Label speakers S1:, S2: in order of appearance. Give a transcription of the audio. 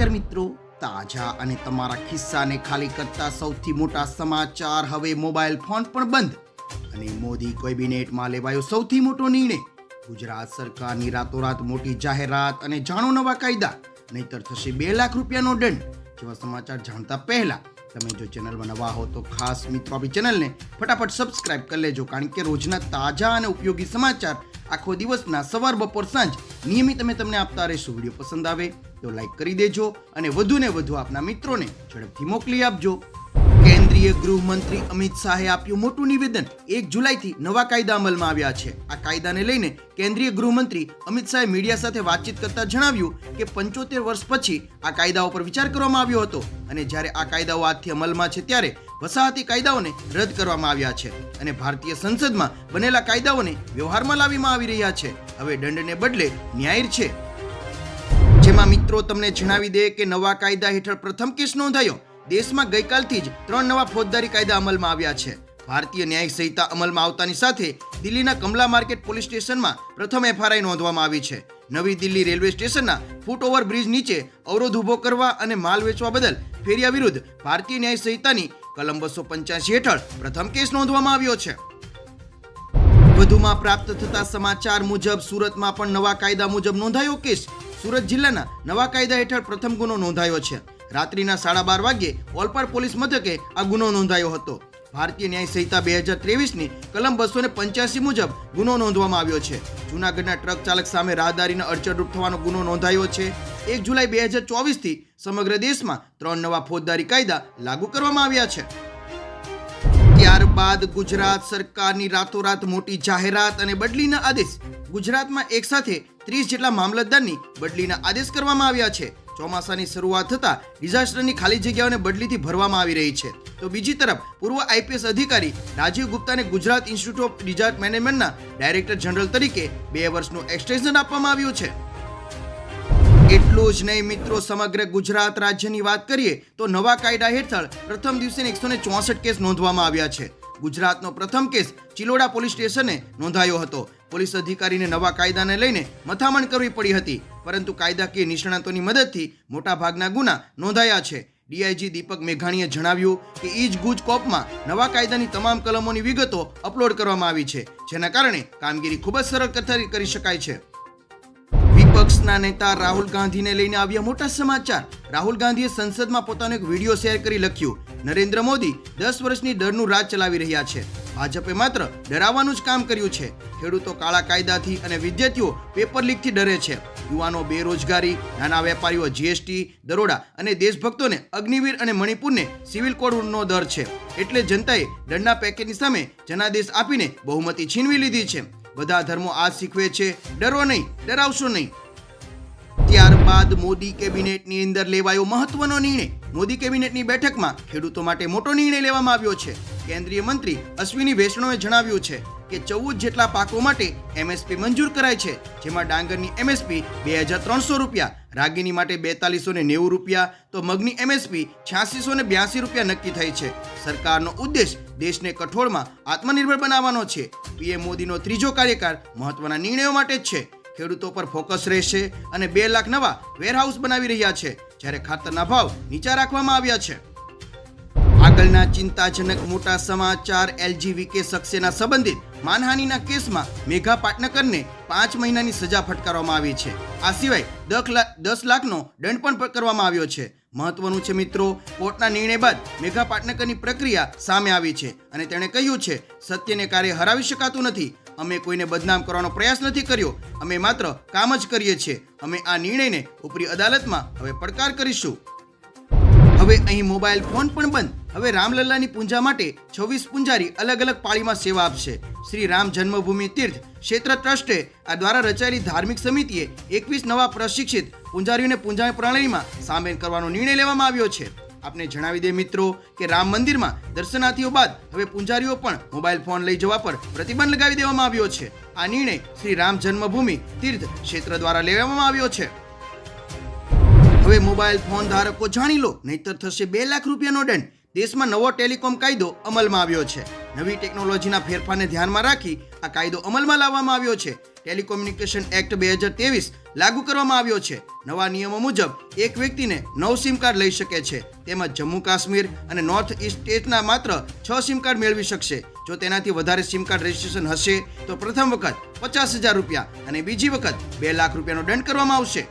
S1: નમસ્કાર મિત્રો. તાજા અને તમારા ખિસ્સાને ખાલી કરતા સૌથી મોટા સમાચાર હવે મોબાઈલ ફોન પણ બંધ. અને મોદી કેબિનેટમાં લેવાયો સૌથી મોટો નિર્ણય. ગુજરાત સરકારની રાતોરાત મોટી જાહેરાત અને જાણો નવા કાયદા. નહીતર થશે બે લાખ રૂપિયાનો દંડ. જેવા સમાચાર જાણતા પહેલા તમે જો ચેનલમાં નવા હો તો ખાસ મિત્રો આપણી ચેનલને ફટાફટ સબસ્ક્રાઇબ કરી લેજો. કારણ કે રોજના તાજા અને ઉપયોગી સમાચાર આખો દિવસના સવાર બપોર સાંજ નિયમિત અમે તમને આપતા રહીશું. વીડિયો પસંદ આવે તો લાઈક કરી દેજો અને વધુને વધુ આપના મિત્રોને ઝડપથી મોકલી આપજો. કેન્દ્રીય ગૃહમંત્રી અમિત શાહે આપ્યું મોટું નિવેદન. એક જુલાઈથી નવા કાયદા અમલમાં આવ્યા છે. આ કાયદાને લઈને કેન્દ્રીય ગૃહમંત્રી અમિત શાહે મીડિયા સાથે વાતચીત કરતા જણાવ્યું કે પંચોતેર વર્ષ પછી આ કાયદાઓ પર વિચાર કરવામાં આવ્યો હતો. અને જ્યારે આ કાયદાઓ આજથી અમલમાં છે ત્યારે વસાહતી કાયદાઓને રદ કરવામાં આવ્યા છે અને ભારતીય સંસદમાં બનેલા કાયદાઓને વ્યવહારમાં લાવવામાં આવી રહ્યા છે. હવે દંડને બદલે ન્યાય છે. જેમાં મિત્રો તમને જણાવી દે કે નવા કાયદા હેઠળ પ્રથમ કેસ નોંધાયો. દેશમાં ગઈકાલથી જ ત્રણ નવા ફોજદારી કાયદા અમલમાં આવ્યા છે. ભારતીય ન્યાયિક સંહિતા અમલમાં આવતાની સાથે દિલ્હીના કમલા માર્કેટ પોલીસ સ્ટેશનમાં પ્રથમ એફઆરઆઈ નોંધવામાં આવી છે. નવી દિલ્હી રેલવે સ્ટેશનના ફૂટઓવર બ્રિજ નીચે અવરોધ ઊભો કરવા અને માલ વેચવા બદલ ફેરિયા વિરુદ્ધ ભારતીય ન્યાય સંહિતાની કલમ બસો પંચ્યાસી હેઠળ પ્રથમ કેસ નોંધવામાં આવ્યો છે. વધુમાં પ્રાપ્ત થતા સમાચાર મુજબ સુરતમાં પણ નવા કાયદા મુજબ નોંધાયો કેસ. સુરત જિલ્લાના નવા કાયદા હેઠળ પ્રથમ ગુનો નોંધાયો છે. રાત્રિના સાડા બાર વાગ્યે ઓલપાડ પોલીસ મથકે આ ગુનો નોંધાયો હતો. ભારતીય ન્યાય સંહિતા બે હજાર ત્રેવીસની કલમ બસો ને પંચ્યાસી મુજબ ગુનો નોંધવામાં આવ્યો છે. જૂનાગઢના ટ્રક ચાલક સામે રાહદારીને અડચણરૂપ થવાનો ગુનો નોંધાયો છે. એક જુલાઈ બે હજાર ચોવીસથી સમગ્ર દેશમાં ત્રણ નવા ફોજદારી કાયદા લાગુ કરવામાં આવ્યા છે. ત્યારબાદ ગુજરાત સરકારની રાતોરાત મોટી જાહેરાત અને બદલીના આદેશ ગુજરાતમાં એક સાથે ત્રીસ જેટલા મામલતદારની બદલીના આદેશ કરવામાં આવ્યા છે. ચોમાસાની શરૂઆત થતાં ડિઝાસ્ટરની ખાલી જગ્યાઓને બદલીથી ભરવામાં આવી રહી છે. તો બીજી તરફ પૂર્વ આઈપીએસ અધિકારી રાજીવ ગુપ્તાને ગુજરાત ઇન્સ્ટિટ્યૂટ ઓફ ડિઝાસ્ટર મેનેજમેન્ટના ડાયરેક્ટર જનરલ તરીકે બે વર્ષનું એક્સટેન્શન આપવામાં આવ્યું છે. એટલું જ નહીં મિત્રો, સમગ્ર ગુજરાત રાજ્યની વાત કરીએ તો નવા કાયદા હેઠળ પ્રથમ દિવસે એકસો ચોસઠ કેસ નોંધવામાં આવ્યા છે. ગુજરાતનો પ્રથમ કેસ ચિલોડા પોલીસ સ્ટેશને નોંધાયો હતો. પોલીસ અધિકારીને નવા કાયદાને લઈને મથામણ કરવી પડી હતી, પરંતુ કાયદાકીય નિષ્ણાતોની મદદથી મોટાભાગના ગુના નોંધાયા છે. ડીઆઈજી દીપક મેઘાણીએ જણાવ્યું કે ઈજ ગુજ કોપમાં નવા કાયદાની તમામ કલમોની વિગતો અપલોડ કરવામાં આવી છે, જેના કારણે કામગીરી ખૂબ જ સરળતાથી કરી શકાય છે. વિપક્ષના નેતા રાહુલ ગાંધીને લઈને આવ્યા મોટા સમાચાર. રાહુલ ગાંધીએ સંસદમાં પોતાનો એક વીડિયો શેર કરી લખ્યું, નરેન્દ્ર મોદી દસ વર્ષની ડરનું રાજ ચલાવી રહ્યા છે. ભાજપે માત્ર ડરાવવાનું જ કામ કર્યું છે. ખેડૂતો કાળા કાયદાથી અને વિદ્યાર્થીઓ પેપર લીકથી ડરે છે. યુવાનો બેરોજગારી, નાના વેપારીઓ જીએસટી, દરોડા અને દેશભક્તોને અગ્નિવીર અને મણિપુરને સિવિલ કોડનો દર છે. એટલે જનતાએ દંડના પેકેજની સામે જનાદેશ આપીને બહુમતી છીનવી લીધી છે. બધા ધર્મો આ શીખવે છે. ડરો નહીં, ડરાવશો નહીં. ત્યારબાદ મોદી કેબિનેટની અંદર લેવાયો મહત્વનો નિર્ણય. મોદી કેબિનેટની બેઠકમાં ખેડૂતો માટે મોટો નિર્ણય લેવામાં આવ્યો છે. કેન્દ્રીય મંત્રી અશ્વિની વૈષ્ણવે જણાવ્યું છે કે ચૌદ જેટલા પાકો માટે એમએસપી મંજૂર કરાય છે, જેમાં ડાંગરની એમએસપી બે હજાર ત્રણસો રૂપિયા, રાગીની માટે બેતાલીસો ને નેવું રૂપિયા, તો મગની એમએસપી છ્યાસીસો ને બ્યાસી રૂપિયા નક્કી થઈ છે. સરકારનો ઉદ્દેશ દેશને કઠોળમાં આત્મનિર્ભર બનાવવાનો છે. પીએમ મોદીનો ત્રીજો કાર્યકાળ મહત્વના નિર્ણયો માટે જ છે. ખેડૂતો પર ફોકસ રહેશે અને બે લાખ નવા વેરહાઉસ બનાવી રહ્યા છે, જ્યારે ખાતરના ભાવ નીચા રાખવામાં આવ્યા છે. આગળના ચિંતાજનક મોટા સમાચાર, એલજી વિકે સક્સેના સંબંધિત માનહાનિના કેસમાં મેઘા પાટનકરને પાંચ મહિનાની સજા ફટકારવામાં આવી છે. આ સિવાય દસ દસ લાખનો દંડ પણ કરવામાં આવ્યો છે. મહત્વનું છે મિત્રો, કોર્ટના નિર્ણય બાદ મેઘા પાટનકરની પ્રક્રિયા સામે આવી છે અને તેણે કહ્યું છે, સત્યને કાર્ય હરાવી શકાતું નથી. અમે કોઈને બદનામ કરવાનો પ્રયાસ નથી કર્યો. અમે માત્ર કામ જ કરીએ છીએ. અમે આ નિર્ણયને ઉપરી અદાલતમાં હવે પડકાર કરીશું. હવે અહીં મોબાઈલ ફોન પણ બંધ. હવે રામલલ્લાની પૂજા માટે છવ્વીસ પૂંજારી અલગ અલગ પાળીમાં સેવા આપશે. શ્રી રામ જન્મભૂમિ તીર્થ ક્ષેત્ર ટ્રસ્ટે આ દ્વારા રચાયેલી ધાર્મિક સમિતિએ એકવીસ નવા પ્રશિક્ષિત પૂંજારીઓને પૂંજા પ્રણાલીમાં સામેલ કરવાનો નિર્ણય લેવામાં આવ્યો છે. આપને જણાવી દે મિત્રો કે રામ મંદિરમાં દર્શનાર્થીઓ બાદ હવે પૂંજારીઓ પણ મોબાઈલ ફોન લઈ જવા પર પ્રતિબંધ લગાવી દેવામાં આવ્યો છે. આ નિર્ણય શ્રી રામ જન્મભૂમિ તીર્થ ક્ષેત્ર દ્વારા લેવામાં આવ્યો છે. હવે મોબાઈલ ફોન ધારકો જાણી લો, નહીતર થશે બે લાખ રૂપિયાનો દંડ. દેશમાં નવો ટેલિકોમ કાયદો અમલમાં આવ્યો છે. નવી ટેકનોલોજીના ફેરફારને ધ્યાનમાં રાખી આ કાયદો અમલમાં લાવવામાં આવ્યો છે. ટેલિકોમ્યુનિકેશન એક્ટ બે હજાર ત્રેવીસ લાગુ કરવામાં આવ્યો છે. નવા નિયમો મુજબ એક વ્યક્તિને નવ સિમ કાર્ડ લઈ શકે છે. તેમજ જમ્મુ કાશ્મીર અને નોર્થ ઇસ્ટ સ્ટેટના માત્ર છ સિમ કાર્ડ મેળવી શકશે. જો તેનાથી વધારે સિમ કાર્ડ રજિસ્ટ્રેશન હશે, તો પ્રથમ વખત પચાસ હજાર રૂપિયા અને બીજી વખત બે લાખ રૂપિયાનો દંડ કરવામાં આવશે.